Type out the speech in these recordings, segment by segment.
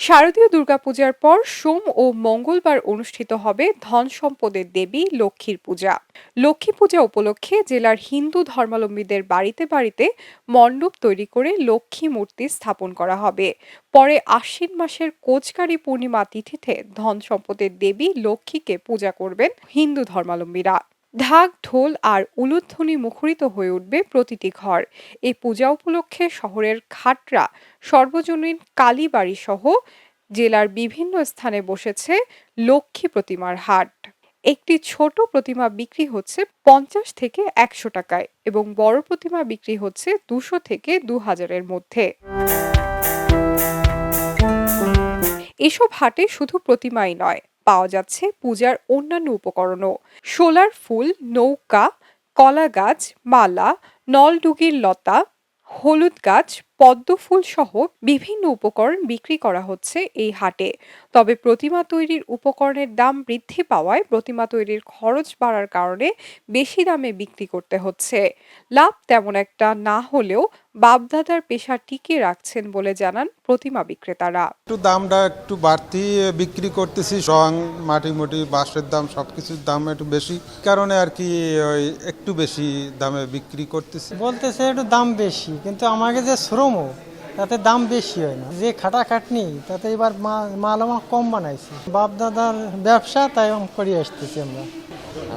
শারদীয় দুর্গাপূজার পর সোম ও মঙ্গলবার অনুষ্ঠিত হবে ধন সম্পদের দেবী লক্ষ্মীর পূজা। লক্ষ্মী পূজা উপলক্ষে জেলার হিন্দু ধর্মাবলম্বীদের বাড়িতে বাড়িতে মণ্ডপ তৈরি করে লক্ষ্মী মূর্তি স্থাপন করা হবে। পরে আশ্বিন মাসের কোচকারী পূর্ণিমা তিথিতে ধন সম্পদের দেবী লক্ষ্মীকে পূজা করবেন হিন্দু ধর্মাবলম্বীরা। ঢাক, ঢোল আর উলুধ্বনি মুখরিত হয়ে উঠবে প্রতিটি ঘর। এই পূজা উপলক্ষে শহরের খাটরা, সর্বজনীন কালীবাড়ি সহ জেলার বিভিন্ন স্থানে বসেছে লক্ষ্মী প্রতিমার হাট। একটি ছোট প্রতিমা বিক্রি হচ্ছে পঞ্চাশ থেকে একশো টাকায় এবং বড় প্রতিমা বিক্রি হচ্ছে দুশো থেকে দু হাজারের মধ্যে। এসব হাটে শুধু প্রতিমাই নয় পাওয়া যাচ্ছে পূজার অন্যান্য উপকরণও। সোলার ফুল, নৌকা, কলা গাছ, মালা নলডুগির লতা, হলুদ গাছ পদ্ম ফুল সহ বিভিন্ন উপকরণ বিক্রি করা হচ্ছে এই হাটে। তবে প্রতিমা তৈরির উপকরণের দাম বৃদ্ধি পাওয়ায় প্রতিমা তৈরির খরচ বাড়ার কারণে বেশি দামে বিক্রি করতে হচ্ছে। লাভ তেমন একটা না হলেও বাপদাদার পেশা টিকিয়ে রাখছেন বলে জানান প্রতিমা বিক্রেতারা। একটু দামটা একটু বাড়তি বিক্রি করতেছি রং মাটি মুটি বাঁশের দাম সব কিছুর দাম একটু বেশি। কারণে আর কি ওই একটু বেশি দামে বিক্রি করতেছি। বলতেছে একটু দাম বেশি কিন্তু আমাকে যে শ্রমও তাতে দাম বেশি হয় না। যে খাটাখাটনি তাতে এবার মা- মাল আমার কম বানাইছে। বাপ দাদার ব্যবসা তাই করে আসতেছি আমরা।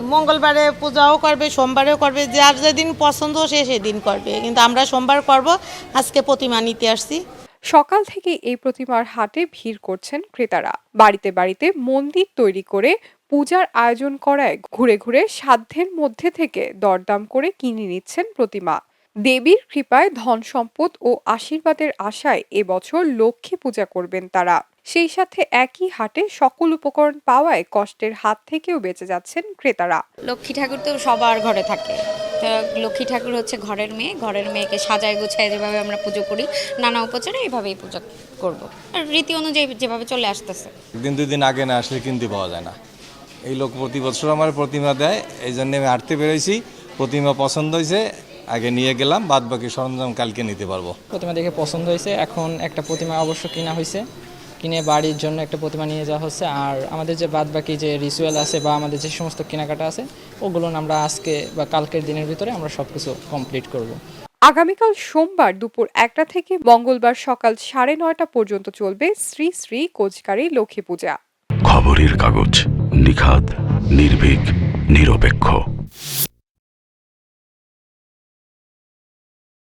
মঙ্গলবারে পূজাও করবে সোমবারেও করবে যার যেদিন পছন্দ সে সেদিন করবে। কিন্তু আমরা সোমবার করব আজকে প্রতিমা নিতে আসছি। সকাল থেকে এই প্রতিমার হাটে ভিড় করছেন ক্রেতারা। বাড়িতে বাড়িতে মন্দির তৈরি করে পূজার আয়োজন করায় ঘুরে ঘুরে সাধ্যের মধ্যে থেকে দরদাম করে কিনে নিচ্ছেন প্রতিমা। দেবীর কৃপায় ধন সম্পদ ও আশীর্বাদের আশায় এবছর লক্ষ্মী পূজা করবেন তারা। সেই সাথে একই হাটে সকল উপকরণ পাওয়ায় কষ্টের হাত থেকেও বেঁচে যাচ্ছেন ক্রেতারা। লক্ষ্মী ঠাকুর তো সবার ঘরে থাকে। লক্ষ্মী ঠাকুর হচ্ছে ঘরের মেয়ে। ঘরের মেয়েকে সাজায় গোছায় যেভাবে আমরা পুজো করি নানা উপচারে এইভাবেই পূজা করব। আর রীতি অনুযায়ী যেভাবে চলে আসতেছে। একদিন দুই দিন আগে না আসলে কিনতে পাওয়া যায় না। এই লোক প্রতি বছর আমার প্রতিমা দেয় এই জন্য আমি হাঁটতে বেরোইছি। প্রতিমা পছন্দ হয়েছে আগে নিয়ে গেলাম বাদ বাকি সরঞ্জাম কালকে নিতে পারব। প্রতিমা দেখে পছন্দ হয়েছে। এখন একটা প্রতিমা অবশ্য কিনা হয়েছে। কিনে বাড়ির জন্য একটা প্রতিমা নিয়ে যাওয়া হচ্ছে। আর আমাদের যে বাদবাকি যে রিচুয়াল আছে বা আমাদের যে সমস্ত কেনাকাটা আছে ওগুলো আমরা আজকে বা কালকের দিনের ভিতরে আমরা সব কিছু কমপ্লিট করব। আগামীকাল সোমবার দুপুর একটা থেকে মঙ্গলবার সকাল সাড়ে নয়টা পর্যন্ত চলবে শ্রী শ্রী কোচকারী লক্ষ্মী পূজা। খবরের কাগজ নিখাত নির্ভীক নিরপেক্ষ।